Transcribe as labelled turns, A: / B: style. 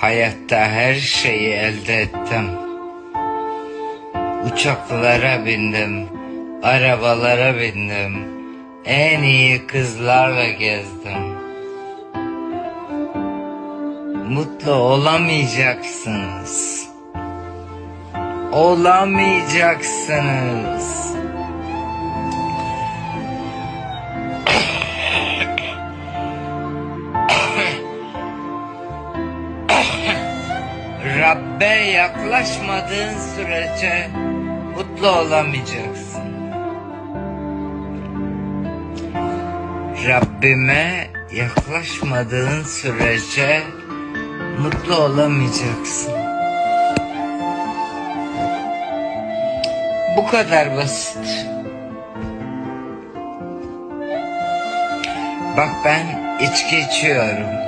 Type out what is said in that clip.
A: Hayatta her şeyi elde ettim. Uçaklara bindim, arabalara bindim. En iyi kızlarla gezdim. Mutlu olamayacaksınız. Olamayacaksınız. Rabbe yaklaşmadığın sürece mutlu olamayacaksın. Rabbime yaklaşmadığın sürece mutlu olamayacaksın. Bu kadar basit. Bak ben içki içiyorum.